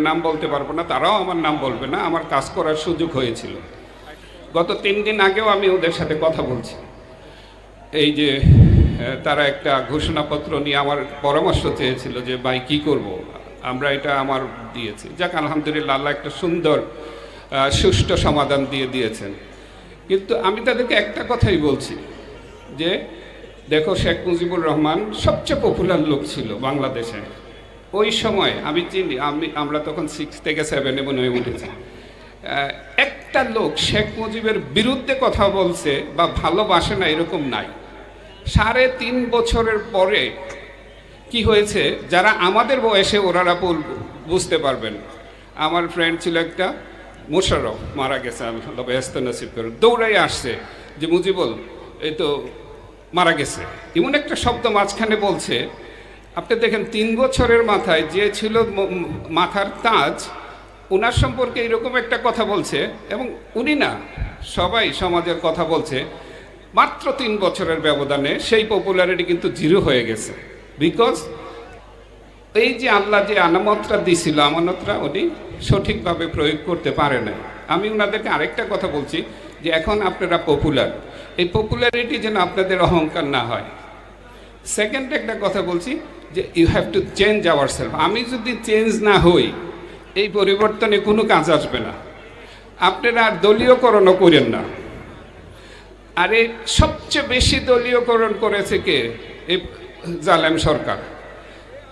নাম বলতে পারব না, তারাও আমার নাম বলবে না, আমার কাজ করার সুযোগ হয়েছিল। গত তিন দিন আগেও আমি ওদের সাথে কথা বলছি। এই যে তারা একটা ঘোষণাপত্র নিয়ে আমার পরামর্শ চেয়েছিল যে, ভাই, কি করব? আমরা এটা আমার দিয়েছি। যাক, আলহামদুলিল্লাহ, আল্লাহ একটা সুন্দর সুষ্ঠু সমাধান দিয়ে দিয়েছেন। কিন্তু আমি তাদেরকে একটা কথাই বলছি যে, দেখো, শেখ মুজিবুর রহমান সবচেয়ে পপুলার লোক ছিল বাংলাদেশে। ওই সময় আমি চিনি, আমি, আমরা তখন সিক্স থেকে সেভেনে মনে হয়ে উঠেছি। একটা লোক শেখ মুজিবের বিরুদ্ধে কথা বলছে বা ভালোবাসে না এরকম নাই। সাড়ে তিন বছরের পরে কি হয়েছে, যারা আমাদের বয়সে ওনারা বুঝতে পারবেন আমার ফ্রেন্ড ছিল একটা মোশারফ মারা গেছে আল্লাহ ব্যস্ত নসিব করে দৌড়াই আসছে যে, মুজিবুল, এই তো মারা গেছে। এমন একটা শব্দ মাঝখানে বলছে আপনি দেখেন, তিন বছরের মাথায় যে ছিল মাথার তাজ ওনার সম্পর্কে এরকম একটা কথা বলছে এবং উনি না, সবাই সমাজের কথা বলছে, মাত্র তিন বছরের ব্যবধানে সেই পপুলারিটি কিন্তু জিরো হয়ে গেছে। বিকজ এই যে আল্লাহ যে আনামতটা দিছিল, আমানতটা উনি সঠিকভাবে প্রয়োগ করতে পারে নাই। আমি ওনাদেরকে আরেকটা কথা বলছি, যে এখন আপনারা পপুলার এই পপুলারিটি যেন আপনাদের অহংকার না হয়। সেকেন্ড একটা কথা বলছি যে you have to change our self আমি যদি চেঞ্জ না হই, এই পরিবর্তনে কোনো কাজ আসবে না। আপনারা আর দলীয়করণও করেন না। আরে সবচেয়ে বেশি দলীয়করণ করেছে কে? এই জালেম সরকার।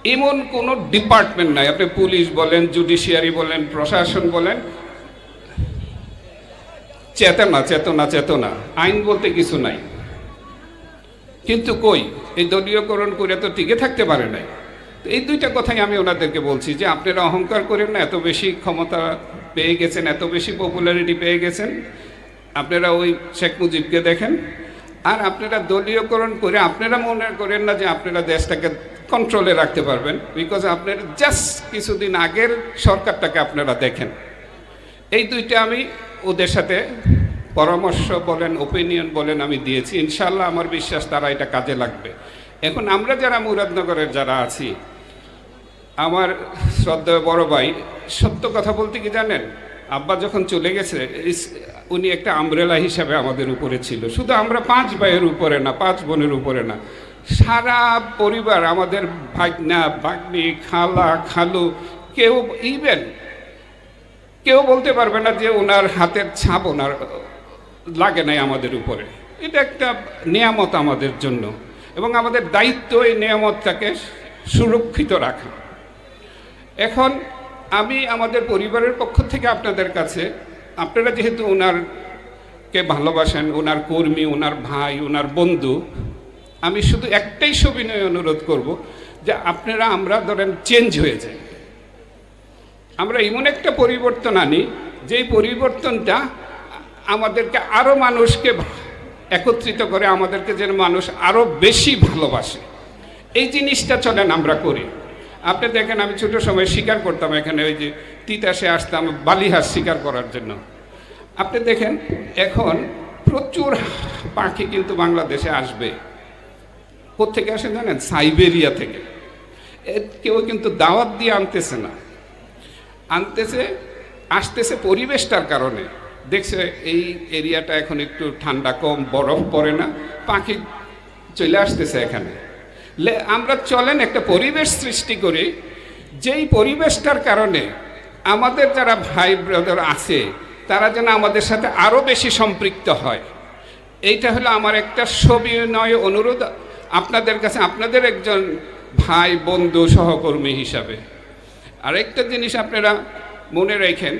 এমন কোনো ডিপার্টমেন্ট নাই। আপনি পুলিশ বলেন জুডিশিয়ারি বলেন, প্রশাসন বলেন। চেতনা চেতনা চেতনা। আইন বলতে কিছু নাই। কিন্তু কই? এই দলীয়করণ করে তো টিকে থাকতে পারে নাই। তো এই দুইটা কথাই আমি ওনাদেরকে বলছি যে, আপনারা অহংকার করেন না, এত বেশি ক্ষমতা পেয়ে গেছেন, এত বেশি পপুলারিটি পেয়ে গেছেন। আপনারা ওই শেখ মুজিবকে দেখেন। আর আপনারা দলীয়করণ করে আপনারা মনে করেন না যে আপনারা দেশটাকে কন্ট্রোলে রাখতে পারবেন বিকজ আপনারা জাস্ট কিছুদিন আগের সরকারটাকে আপনারা দেখেন। এই দুইটা আমি ওদের সাথে পরামর্শ বলেন ওপিনিয়ন বলেন, আমি দিয়েছি। ইনশাল্লাহ আমার বিশ্বাস তারা এটা কাজে লাগবে। এখন আমরা যারা মুরাদনগরের যারা আছি, আমার শ্রদ্ধেয় বড় ভাই, সত্য কথা বলতে কি জানেন? আব্বা যখন চলে গেছে উনি একটা আমব্রেলা হিসাবে আমাদের উপরে ছিল। শুধু আমরা পাঁচ ভাইয়ের উপরে না, পাঁচ বোনের উপরে না। সারা পরিবার, আমাদের ভাগনা, ভাগ্নি, খালা, খালু, কেউ ইভেন কেউ বলতে পারবে না যে ওনার হাতের ছাপ ওনার লাগে নাই আমাদের উপরে। এটা একটা নিয়ামত আমাদের জন্য এবং আমাদের দায়িত্ব এই নিয়ামতটাকে সুরক্ষিত রাখা। এখন আমি আমাদের পরিবারের পক্ষ থেকে আপনাদের কাছে, আপনারা যেহেতু ওনারকে ভালোবাসেন ওনার কর্মী ওনার ভাই ওনার বন্ধু, আমি শুধু একটাই সবিনয় অনুরোধ করব যে আপনারা, আমরা ধরেন চেঞ্জ হয়ে যাই। আমরা এমন একটা পরিবর্তন আনি, যেই পরিবর্তনটা আমাদেরকে আরও মানুষকে একত্রিত করে আমাদেরকে যেন মানুষ আরও বেশি ভালোবাসে। এই জিনিসটা চলেন আমরা করি। আপনি দেখেন, আমি ছোট সময় শিকার করতাম এখানে, ওই যে তিতাসে আসতাম বালিহাস শিকার করার জন্য। আপনি দেখেন, এখন প্রচুর পাখি কিন্তু বাংলাদেশে আসবে। কোথেকে আসে জানেন? সাইবেরিয়া থেকে। কেউ কিন্তু দাওয়াত দিয়ে আনতেছে না। আনতেছে, আসতেছে পরিবেশটার কারণে। দেখছে এই এরিয়াটা এখন একটু ঠান্ডা কম, বরফ পড়ে না, পাখি চলে আসতেছে এখানে। আমরা চলেন একটা পরিবেশ সৃষ্টি করি, যেই পরিবেশটার কারণে আমাদের যারা ভাই ব্রাদার আছে, তারা যেন আমাদের সাথে আরও বেশি সম্পৃক্ত হয়। এইটা হলো আমার একটা সবিনয় অনুরোধ। আপনাদের কাছে, আপনাদের একজন ভাই, বন্ধু, সহকর্মী হিসাবে। আরেকটা জিনিস আপনারা মনে রাখেন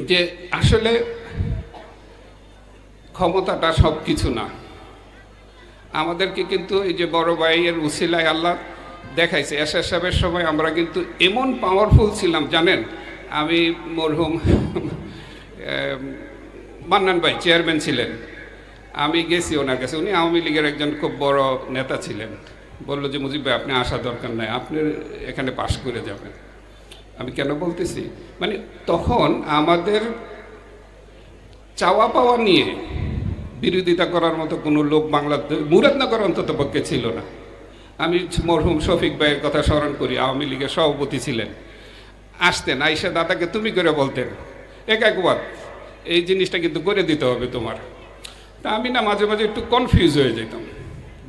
যে আসলে ক্ষমতাটা সব কিছু না। আমাদেরকে কিন্তু এই যে বড় ভাইয়ের উসিলায় আল্লাহ দেখাইছে। এসআর সাহেবের সময় আমরা কিন্তু এমন পাওয়ারফুল ছিলাম, জানেন? আমি মরহুম মান্নান ভাই চেয়ারম্যান ছিলেন। আমি গেছি ওনার কাছে। উনি আওয়ামী লীগের একজন খুব বড় নেতা ছিলেন। বলল যে, মুজিব ভাই, আপনি আসা দরকার নাই। আপনি এখানে পাশ করে যাবেন। আমি কেন বলতেছি? মানে তখন আমাদের চাওয়া পাওয়া নিয়ে বিরোধিতা করার মতো কোনো লোক বাংলাদেশ, মুরাদনগর অন্তত পক্ষে ছিল না। আমি মরহুম শফিক ভাইয়ের কথা স্মরণ করি, আওয়ামী লীগের সভাপতি ছিলেন। আসতেন, আইসা দাদাকে তুমি করে বলতেন, এক একবার এই জিনিসটা কিন্তু করে দিতে হবে তোমার। তা আমি না মাঝে মাঝে একটু কনফিউজ হয়ে যেতাম।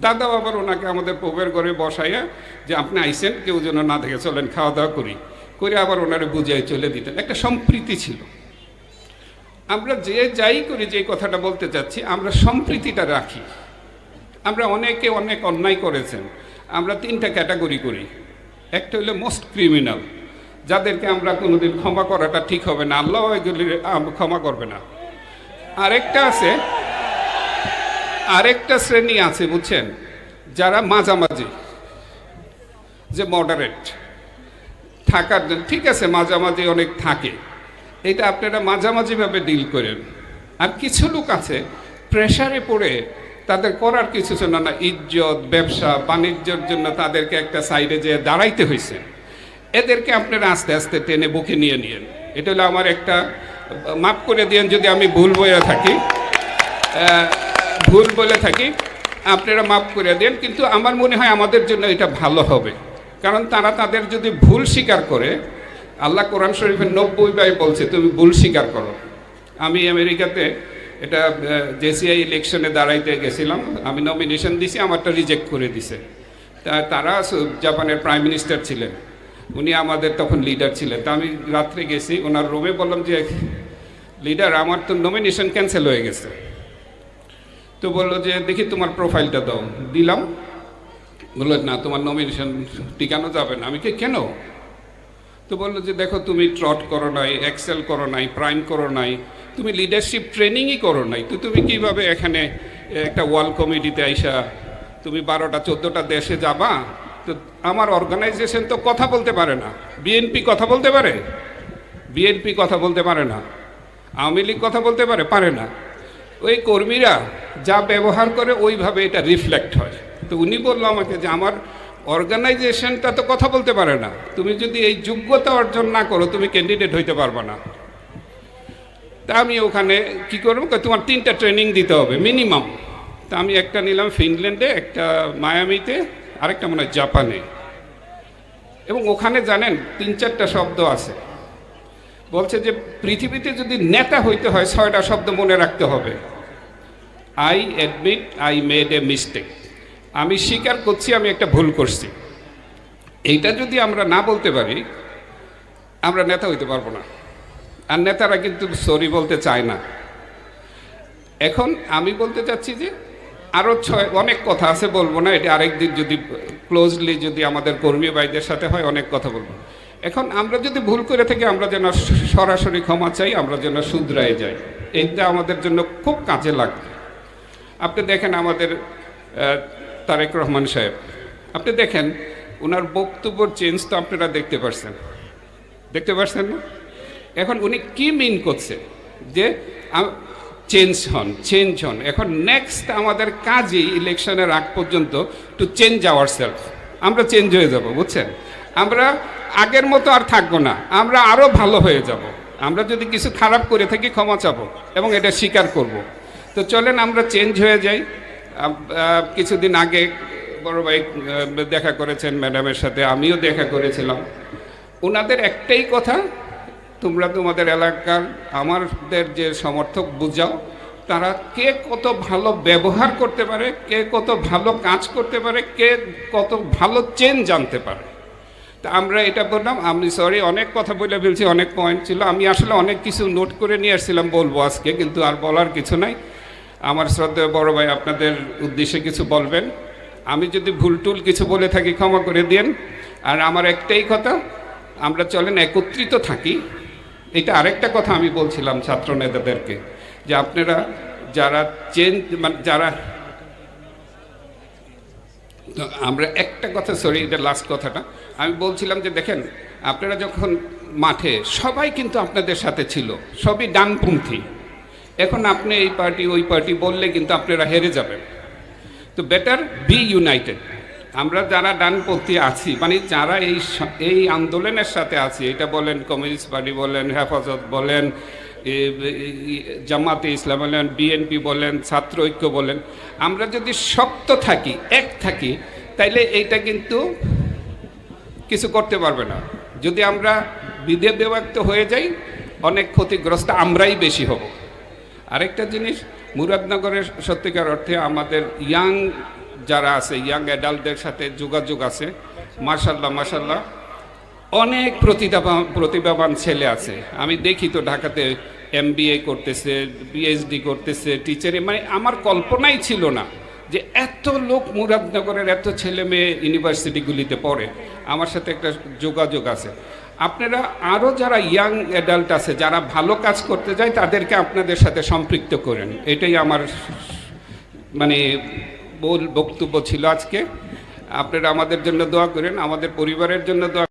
দাদা আবার ওনাকে আমাদের পবের ঘরে বসাইয়া যে, আপনি আইসেন, কেউ যেন না দেখে চলেন খাওয়া দাওয়া করি। করে আবার ওনারে বুঝিয়ে চলে দিতেন। একটা সম্প্রীতি ছিল। আমরা যে যাই করি যে কথাটা বলতে চাচ্ছি, আমরা সম্প্রীতিটা রাখি। আমরা অনেকে অনেক অন্যায় করেছেন। আমরা তিনটা ক্যাটাগরি করি। একটা হলো মোস্ট ক্রিমিনাল যাদেরকে আমরা কোনোদিন ক্ষমা করাটা ঠিক হবে না, আল্লাহ এগুলি ক্ষমা করবে না। আরেকটা আছে, আরেকটা শ্রেণি আছে, বুঝছেন? যারা মাঝামাঝি, যে মডারেট থাকার জন্য, ঠিক আছে, মাঝামাঝি অনেক থাকে। এটা আপনারা মাঝামাঝিভাবে ডিল করেন। আর কিছু লোক আছে প্রেশারে পড়ে তাদের করার কিছু ছিল না, ইজ্জত, ব্যবসা, বাণিজ্যর জন্য তাদেরকে একটা সাইডে যেয়ে দাঁড়াইতে হয়েছে এদেরকে আপনারা আস্তে আস্তে টেনে বুকে নিয়ে নিয়েন। এটা হলো আমার একটা, মাফ করে দিয়েন যদি আমি ভুল বয়ে থাকি। ভুল বলে থাকি, আপনারা মাফ করে দেন কিন্তু আমার মনে হয় আমাদের জন্য এটা ভালো হবে। কারণ তারা তাদের যদি ভুল স্বীকার করে, আল্লাহ কোরআন শরীফের নব্বই বাই বলছে, তুমি ভুল স্বীকার করো। আমি আমেরিকাতে এটা জেসিআই ইলেকশনে দাঁড়াইতে গেছিলাম। আমি নমিনেশন দিছি, আমারটা রিজেক্ট করে দিছে। তা তারা জাপানের প্রাইম মিনিস্টার ছিলেন। উনি আমাদের তখন লিডার ছিলেন। তা আমি রাত্রে গেছি, ওনার রুমে বললাম যে লিডার আমার তো নমিনেশন ক্যান্সেল হয়ে গেছে। তো বলল যে, দেখি তোমার প্রোফাইলটা দাও। দিলাম। বলল, না, তোমার নমিনেশন টিকানো যাবে না। আমি কি, কেন? তো বলল যে, দেখো, তুমি ট্রট করো নাই এক্সেল করো নাই প্রাইম করো নাই, তুমি লিডারশিপ ট্রেনিংই করো নাই। তো তুমি কীভাবে এখানে একটা ওয়াল কমিটিতে আইসা, তুমি বারোটা, চোদ্দোটা দেশে যাবা? তো আমার অর্গানাইজেশন তো কথা বলতে পারে না। বিএনপি কথা বলতে পারে? বিএনপি কথা বলতে পারে না। আওয়ামী লীগ কথা বলতে পারে? পারে না। ওই কর্মীরা যা ব্যবহার করে, ওইভাবে এটা রিফ্লেক্ট হয়। তো উনি বলল আমাকে যে আমার অর্গানাইজেশনটা তো কথা বলতে পারে না। তুমি যদি এই যোগ্যতা অর্জন না করো, তুমি ক্যান্ডিডেট হইতে পারবে না। তা আমি ওখানে কি করব? তোমার তিনটা ট্রেনিং দিতে হবে মিনিমাম তা আমি একটা নিলাম ফিনল্যান্ডে, একটা মায়ামিতে, আরেকটা মনে হয় জাপানে। এবং ওখানে জানেন, তিন চারটা শব্দ আছে। বলছে যে, পৃথিবীতে যদি নেতা হইতে হয়, ছয়টা শব্দ মনে রাখতে হবে। I admit I made a mistake আমি স্বীকার করছি, আমি একটা ভুল করছি। এইটা যদি আমরা না বলতে পারি, আমরা নেতা হইতে পারব না। আর নেতারা কিন্তু সরি বলতে চায় না। এখন আমি বলতে চাচ্ছি যে আরও ছয়, অনেক কথা আছে, বলব না। এটা আরেকদিন যদি ক্লোজলি যদি আমাদের কর্মী ভাইদের সাথে হয়, অনেক কথা বলব। এখন আমরা যদি ভুল করে থাকি, আমরা যেন সরাসরি ক্ষমা চাই, আমরা যেন শুধরায় যাই। এইটা আমাদের জন্য খুব কাজে লাগবে। আপনি দেখেন আমাদের তারেক রহমান সাহেব। আপনি দেখেন ওনার বক্তব্যর চেঞ্জ তো আপনারা দেখতে পারছেন। দেখতে পারছেন না? এখন উনি কি মিন করছে? যে চেঞ্জ হন চেঞ্জ হন। এখন নেক্সট আমাদের কাজই ইলেকশনের আগ পর্যন্ত টু চেঞ্জ আওয়ার সেলফ আমরা চেঞ্জ হয়ে যাব, বুঝছেন? আমরা আগের মতো আর থাকব না। আমরা আরও ভালো হয়ে যাব। আমরা যদি কিছু খারাপ করে থাকি ক্ষমা চাবো এবং এটা স্বীকার করব। তো চলেন আমরা চেঞ্জ হয়ে যাই। কিছুদিন আগে বড় ভাই দেখা করেছেন ম্যাডামের সাথে, আমিও দেখা করেছিলাম। ওনাদের একটাই কথা, তোমরা তোমাদের এলাকার আমাদের যে সমর্থক বুঝাও, তারা কে কত ভালো ব্যবহার করতে পারে, কে কত ভালো কাজ করতে পারে, কে কত ভালো চেন জানতে পারে। তা আমরা এটা বললাম, আমি সরি অনেক কথা বলে ফেলছি, অনেক পয়েন্ট ছিল। আমি আসলে অনেক কিছু নোট করে নিয়ে আসছিলাম বলব আজকে, কিন্তু আর বলার কিছু নাই। আমার শ্রদ্ধেয় বড় ভাই আপনাদের উদ্দেশ্যে কিছু বলবেন। আমি যদি ভুল টুল কিছু বলে থাকি, ক্ষমা করে দিন আর আমার একটাই কথা, আমরা চলেন একত্রিত থাকি। এটা আরেকটা কথা আমি বলছিলাম ছাত্র নেতাদেরকে, যে আপনারা যারা চেঞ্জ মানে যারা আমরা একটা কথা, সরি, এটা লাস্ট কথাটা। আমি বলছিলাম যে দেখেন, আপনারা যখন মাঠে, সবাই কিন্তু আপনাদের সাথে ছিল, সবই ডানপন্থী। এখন আপনি এই পার্টি, ওই পার্টি বললে কিন্তু আপনারা হেরে যাবেন। তো বেটার বি ইউনাইটেড আমরা যারা ডানপন্থী আছি মানে যারা এই এই আন্দোলনের সাথে আছি, এটা বলেন কমিউনিস্ট পার্টি বলেন, হেফাজত বলেন জামাতে ইসলাম বলেন বিএনপি বলেন, ছাত্র ঐক্য বলেন, আমরা যদি শক্ত থাকি, এক থাকি, তাইলে এইটা কিন্তু কিছু করতে পারবে না। যদি আমরা বিধে বিভক্ত হয়ে যাই, অনেক ক্ষতিগ্রস্ত আমরাই বেশি হব। আরেকটা জিনিস, মুরাদনগরের সত্যিকার অর্থে আমাদের ইয়াং যারা আছে ইয়াং অ্যাডাল্টদের সাথে যোগাযোগ আছে মার্শাল্লাহ মার্শাল্লাহ অনেক প্রতিভাবান প্রতিভাবান ছেলে আছে। আমি দেখি তো ঢাকাতে এম করতেছে পিএইচডি করতেছে টিচারে মানে আমার কল্পনাই ছিল না যে এত লোক মুরাদনগরের এত ছেলে মেয়ে ইউনিভার্সিটিগুলিতে পড়ে। আমার সাথে একটা যোগাযোগ আছে। আপনারা আরও যারা ইয়াং অ্যাডাল্ট আছে, যারা ভালো কাজ করতে যায়, তাদেরকে আপনাদের সাথে সম্পৃক্ত করেন। এটাই আমার মানে বল বক্তব্য ছিল আজকে। আপনারা আমাদের জন্য দোয়া করেন, আমাদের পরিবারের জন্য দোয়া